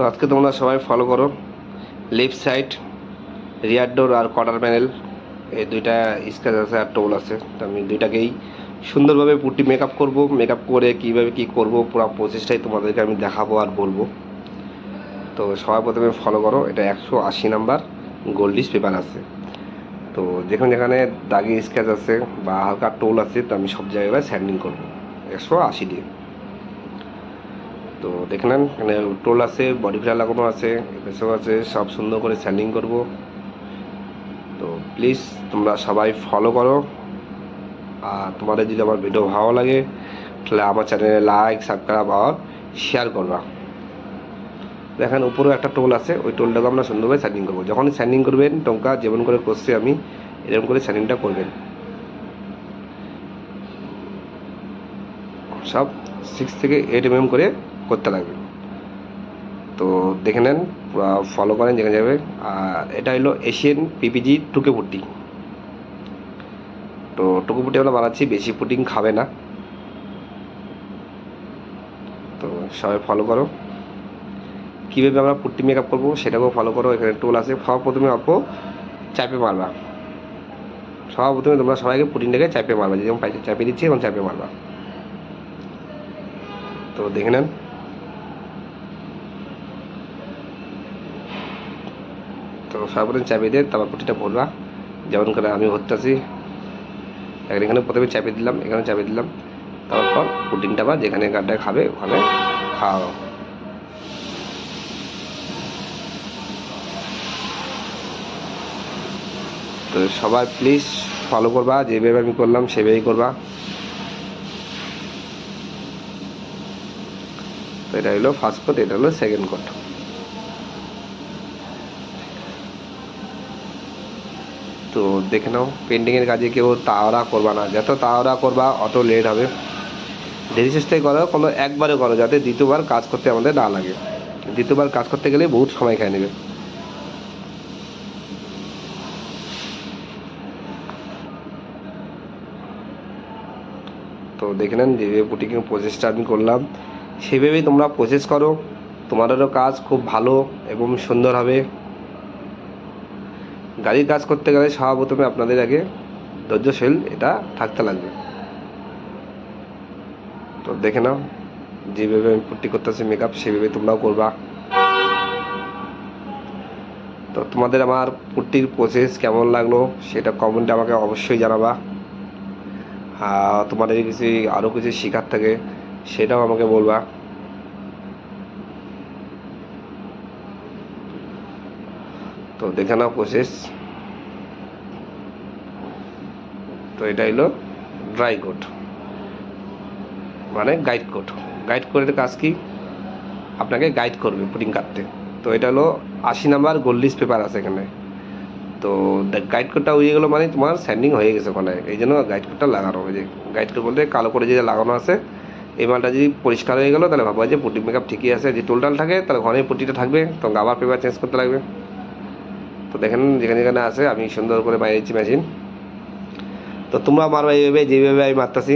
তো আজকে তোমরা সবাই ফলো করো। লেফট সাইড রিয়ার ডোর আর কোয়ার্টার প্যানেল এই দুইটা স্কেচ আছে আর টোল আছে। তো আমি দুইটাকেই সুন্দরভাবে পুটি মেকআপ করব। মেকআপ করে কীভাবে কী করব, পুরো প্রসেসটাই তোমাদেরকে আমি দেখাবো আর বলব। তো সবার প্রথমে ফলো করো, এটা একশো আশি নাম্বার গোল্ডিস পেপার আছে। তো যেখানে যেখানে দাগি স্কেচ আছে বা হালকা টোল আছে, তো আমি সব জায়গায় স্যান্ডিং করব। একশো আশি দিয়ে। তো দেখে নেন, এখানে টোল আছে, বডি ফিলার লাগানো আছে, এসব আছে, সব সুন্দর করে স্যান্ডিং করব। তো প্লিজ তোমরা সবাই ফলো করো। আর তোমাদের যদি আমার ভিডিও ভালো লাগে, তাহলে আমার চ্যানেলে লাইক সাবস্ক্রাইব আর শেয়ার করবা। দেখেন উপরেও একটা টোল আছে, ওই টোলটাকে আমরা সুন্দরভাবে স্যান্ডিং করব। যখনই স্যান্ডিং করবেন, টঙ্কা যেমন করে করছি আমি, এরকম করে স্যান্ডিংটা করবেন। সব সিক্স থেকে এইট এম করে করতে লাগবে। তো দেখে নেন ফলো করেন যেখানে যাবে। আর এটা হলো এশিয়ান পিপিজি টুকে পুটি। তো টুকু পুটি আমরা বানাচ্ছি, বেশি পুটিং খাবে না। তো সবাই ফলো করো। কীভাবে আমরা পুট্টি মেকআপ করব সেটাকেও ফলো করো। এখানে টোল আছে। সবার প্রথমে অল্প চাপে মারবা। সবার প্রথমে তোমরা সবাইকে পুটিংটাকে চাপে মারবা পাইছে চাপে দিচ্ছি এবং চাপে মারবা। তো দেখে নেন। তো সর্বপ্রথম চাপে দিয়ে তারপর পুটিটা ভরবা যেমন করে আমি ভরতেছি এখন এখানে প্রথমে চাপে দিলাম, এখানে চাপে দিলাম। তারপর পুডিংটা বা যেখানে গাড্ডায় খাবে, ওখানে খাওয়াও। তো সবাই প্লিজ ফলো করবা, যেভাবে আমি করলাম সেভাবেই করবা। তো এটা হলো ফার্স্ট কোট এটা হলো সেকেন্ড কোট তো দেখে নাও পেন্টিংয়ের কাজে কেউ তাড়া করবা না। যত তাড়া করবা, অত লেট হবে। ধীরে সুস্থে করো, কোনো একবারে করো, যাতে দ্বিতীয়বার কাজ করতে আমাদের না লাগে। দ্বিতীয়বার কাজ করতে গেলে বহুত সময় খেয়ে নেবে। তো দেখে নেন যেভাবে পুটিং প্রসেসটা আমি করলাম। সেভাবেই তোমরা প্রসেস করো। তোমাদেরও কাজ খুব ভালো এবং সুন্দর হবে। গাড়ির কাজ করতে গেলে সর্বপ্রথমে আপনাদের আগে ধৈর্যশীল এটা থাকতে লাগবে। তো দেখে নাও, যেভাবে আমি পুট্টি করতেছি মেকআপ সেভাবে তোমরাও করবা। তো তোমাদের আমার পুট্টির প্রসেস কেমন লাগল সেটা কমেন্টে আমাকে অবশ্যই জানাবা। তোমাদের কিছু আরও কিছু শেখার থাকে সেটাও আমাকে বলবা। তো দেখে নাও প্রসেস তো এটা হলো ড্রাই কোট মানে গাইড কোট গাইড কোটের কাজ কি? আপনাকে গাইড করবে পুডিং কাটতে। তো এটা হলো আশি নাম্বার গোল্ডিস পেপার আছে এখানে। তো গাইড কোডটা উড়িয়ে গেলো মানে তোমার স্যান্ডিং হয়ে গেছে ওখানে। এই জন্য গাইড কোডটা লাগানো। হয়েছে গাইড কোড বলতে কালো করে যে লাগানো আছে এই মালটা যদি পরিষ্কার হয়ে গেলো, তাহলে ভাববা যে পুটি মেকআপ ঠিকই আছে যে টোলটাল থাকে, তাহলে ঘরে পুটিটা থাকবে তখন আবার পেপার চেঞ্জ করতে লাগবে। তো দেখেন, যেখানে যেখানে আছে, আমি সুন্দর করে বাইরেছি মেশিন তো তোমরা মারবা এইভাবে, যেভাবে আমি মারতেছি,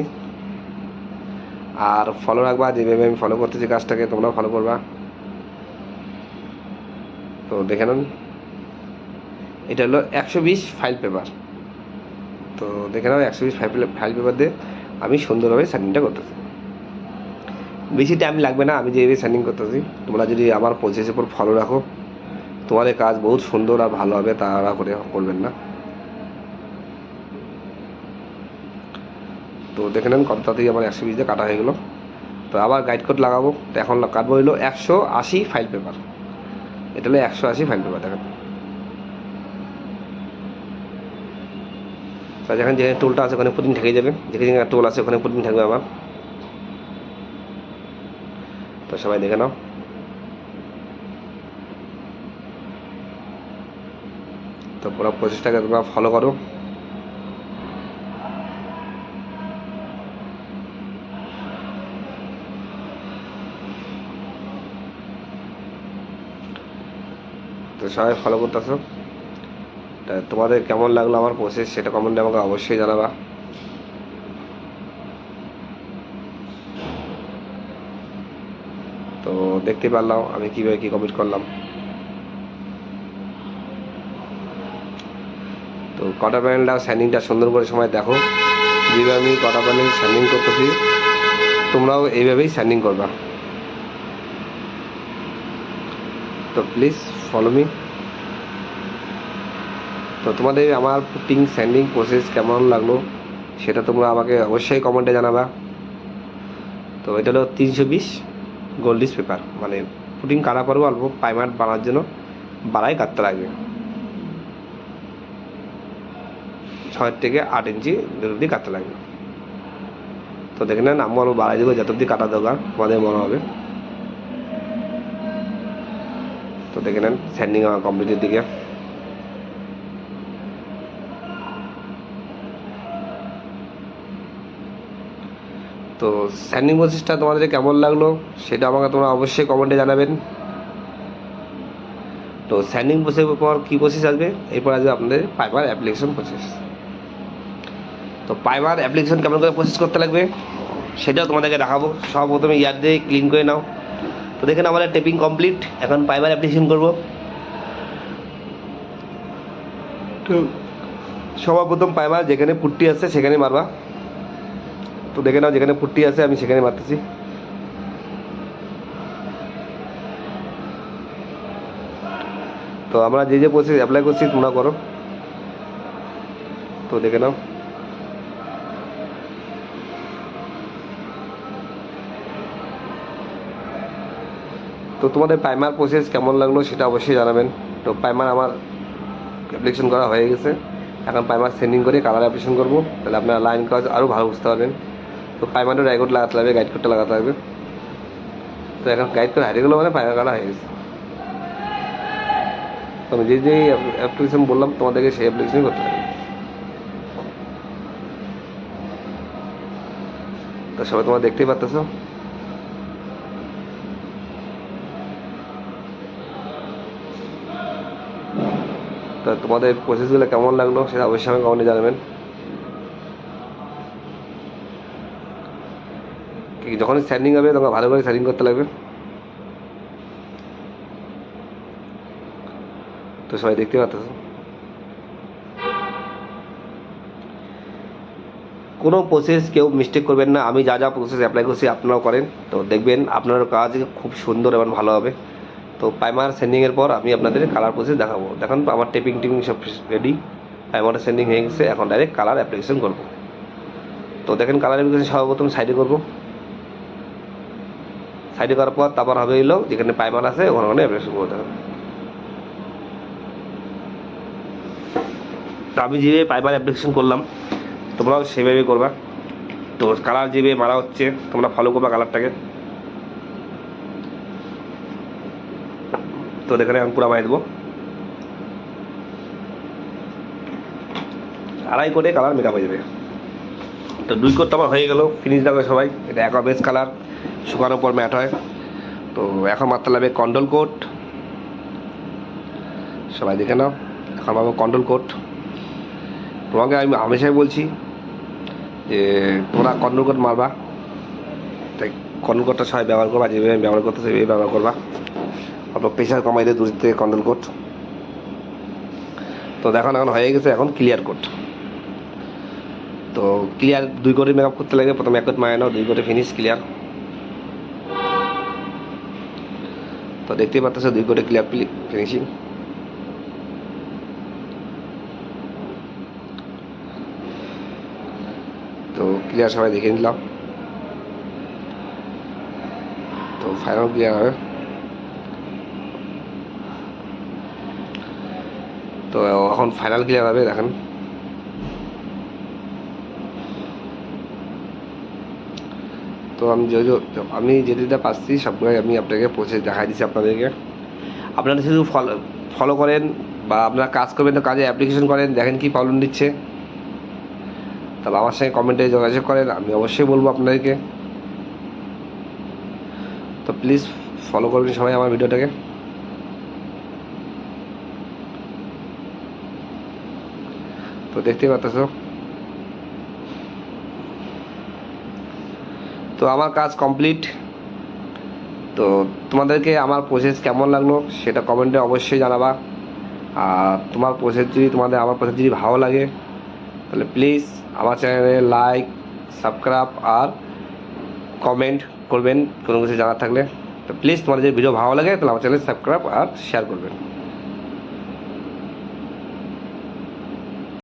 আর ফলো রাখবা, যেভাবে আমি ফলো করতেছি কাজটাকে, তোমরাও ফলো করবা। তো দেখে নেন, এটা হলো একশো বিশ ফাইল পেপার তো দেখে নাও, একশো বিশ ফাইল ফাইল পেপার দিয়ে আমি সুন্দরভাবে স্যান্ডিংটা করতেছি। বেশি টাইম লাগবে না, আমি যে যেভাবে স্যান্ডিং করতেছি। তোমরা যদি আমার প্রসেসের উপর ফলো রাখো, তোমাদের কাজ বহুত সুন্দর আর ভালো হবে তারা করে করবেন না। তো দেখে নেন কত তাড়াতাড়ি আমার একশো বিশ দিয়ে কাটা হয়ে গেলো। তো আবার গাইড কোড লাগাবো। তো এখন কাটবো হলো একশো আশি ফাইল পেপার এটা হলো একশো আশি ফাইল পেপার দেখেন। তা যেখানে যেখানে টোলটা আছে ওখানে প্রতিদিন থেকে যাবে। যেখানে যেখানে টোল আছে, ওখানে প্রতিদিন থাকবে আমার তো সবাই দেখে নাও। তো পুরো প্রসেসটাকে তোমরা ফলো করো। তো সবাই ফলো করতেছো। তোমাদের কেমন লাগল আমার প্রসেস সেটা কমেন্টে আমাকে অবশ্যই জানাবা তো দেখতে পারলাম, আমি কীভাবে কী কমিট করলাম। তো কটা প্যানেলটা স্যান্ডিংটা সুন্দর করে সময় দেখো। যেভাবে আমি কটা প্যানেল স্যান্ডিং করতেছি, তোমরাও এইভাবেই স্যান্ডিং করবা। তো প্লিজ ফলো মি তো তোমাদের আমার পুটিং স্যান্ডিং প্রসেস কেমন লাগল, সেটা তোমরা আমাকে অবশ্যই কমেন্টে জানাবা। তো এটা হলো তিনশো বিশ। গোল্ডিস পেপার মানে পুটিং কাটা করব, অল্প পাইমার বানার জন্য বাড়াই কাটতে লাগবে। ছয় থেকে আট ইঞ্চি অব্দি কাটতে লাগবে। তো দেখে নেন আমি অল্প বাড়াই দেবো, যত অব্দি কাটা দরকার আমাদের মনে হবে। তো দেখে নেন স্যান্ডিং আমার কমপ্লিটের দিকে। তো স্যান্ডিং প্রসেসটা তোমাদের কেমন লাগল সেটা আমাকে তোমরা অবশ্যই কমেন্টে জানাবেন। তো স্যান্ডিং প্রসেসের পর কী প্রসেস আসবে? এরপর আসবে আপনাদের পাইপার অ্যাপ্লিকেশন প্রসেস তো পাইপার অ্যাপ্লিকেশন কেমন করে প্রসেস করতে লাগবে সেটাও তোমাদেরকে দেখাবো। সব প্রথমে ইয়ার দিয়ে ক্লিন করে নাও। তো দেখেন আমাদের টেপিং কমপ্লিট এখন পাইপার অ্যাপ্লিকেশন করব। তো সবার প্রথম পাইপার যেখানে পুট্টি আছে সেখানে মারবা। তো দেখে নাও, যেখানে পুট্টি আছে, আমি সেখানে মারতেছি। তো আমরা যে যে প্রসেস অ্যাপ্লাই করছি, তোমরা করো। তো দেখে নাও। তো তোমাদের প্রাইমার প্রসেস কেমন লাগল সেটা অবশ্যই জানাবেন। তো প্রাইমার আমার অ্যাপ্লিকেশন করা হয়ে গেছে। এখন প্রাইমার সেন্ডিং করে কালার অ্যাপ্লিকেশন করব। তাহলে আপনারা লাইন কাজ আরও ভালো বুঝতে পারবেন। তো প্রাইমারও ডাইকোড লাগাতে লাগবে গাইড কোডটা লাগাতে লাগবে তো এখন গাইড কোড হারিয়ে গেলো মানে প্রাইমার কাটা হয়ে গেছে। তো আমি যে যে অ্যাপ্লিকেশন বললাম, তোমাদেরকে সেই অ্যাপ্লিকেশনই করতে হবে তো সবাই তোমরা দেখতেই পাচ্তেছো তো তোমাদের প্রসেসগুলো কেমন লাগল, সেটা অবশ্যই আমাকে কমেন্টে জানাবেন। যখন স্যান্ডিং হবে, তখন ভালো করে স্যান্ডিং করতে লাগবে। তো সবাই দেখতে পাচ্ছ? কোনো প্রসেস কেউ মিস্টেক করবেন না। আমি যা যা প্রসেস অ্যাপ্লাই করছি, আপনারাও করেন। তো দেখবেন, আপনার কাজ খুব সুন্দর এবং ভালো হবে। তো প্রাইমার সেন্ডিংয়ের পর আমি আপনাদের কালার প্রসেস দেখাবো। দেখুন, আমার টেপিং টিপিং সব রেডি প্রাইমার সেন্ডিং হয়ে গেছে। এখন ডাইরেক্ট কালার অ্যাপ্লিকেশন করব। তো দেখেন কালার অ্যাপ্লিকেশন সর্বপ্রথম সাইডে করব। সাইডে করার পর তারপর হবে এলো যেখানে প্রাইমার আছে, ওখানে ওখানে অ্যাপ্লিকেশন করতে হবে। তো আমি যেভাবে প্রাইমার অ্যাপ্লিকেশন করলাম, তোমরাও সেভাবে করবা। তো কালার যেভাবে মারা হচ্ছে, তোমরা ফলো করবা কালারটাকে তো এখানে আমি পুরো মাই দেবো। আড়াই করে কালার মেকআপ হয়ে যাবে। তো দুই কোট আমার হয়ে গেল ফিনিশ দেবে সবাই, এটা একো বেস কালার শুকানোর পর ম্যাট হয়। তো এখন মারতে লাগবে কন্ডল কোট সবাই দেখে নাও, এখন পাবো কন্ডল কোট তোমাকে আমি হামেশাই বলছি যে, তোমরা কন্ডল কোট মারবা। তাই কন্ডল কোটটা সবাই ব্যবহার করবা, যেভাবে ব্যবহার করতে সেভাবে ব্যবহার করবা। অল্প প্রেশার কমাই দিয়ে দূর থেকে কন্ট্রোল কোট তো দেখুন এখন হয়ে গেছে এখন ক্লিয়ার কোট তো ক্লিয়ার দুই কোটি মেকআপ করতে লাগে প্রথমে এক কোট মায় নাও, দুই কোটে ফিনিশ ক্লিয়ার তো দেখতেই পাচ্ছ দুই কোটে ক্লিয়ার ফিনিশিং তো ক্লিয়ার সবাই দেখে নিলাম। তো ফাইনাল ক্লিয়ার হবে। তো এখন ফাইনাল ক্লিয়ার হবে, দেখেন। তো আমি যে আমি যেটা পাচ্ছি, সবগুলোই আমি আপনাকে পৌঁছে দেখাই দিচ্ছি আপনাদেরকে। আপনারা শুধু ফলো ফলো করেন বা আপনারা কাজ করবেন তো কাজে অ্যাপ্লিকেশন করেন, দেখেন কি প্রবলেম দিচ্ছে। তাহলে আমার সঙ্গে কমেন্টে যোগাযোগ করেন, আমি অবশ্যই বলব আপনাদেরকে। তো প্লিজ ফলো করবেন সবাই আমার ভিডিওটাকে। তো দেখতেই পাচ্ছ। তো আমার কাজ কমপ্লিট তো তোমাদেরকে আমার প্রসেস কেমন লাগল সেটা কমেন্টে অবশ্যই জানাবা। আর তোমার প্রসেস যদি তোমাদের, আমার প্রসেস যদি ভালো লাগে, তাহলে প্লিজ আমার চ্যানেলে লাইক সাবস্ক্রাইব আর কমেন্ট করবেন কোনো কিছু জানার থাকলে। তো প্লিজ তোমাদের যদি ভিডিও ভালো লাগে, তাহলে আমার চ্যানেল সাবস্ক্রাইব আর শেয়ার করবেন।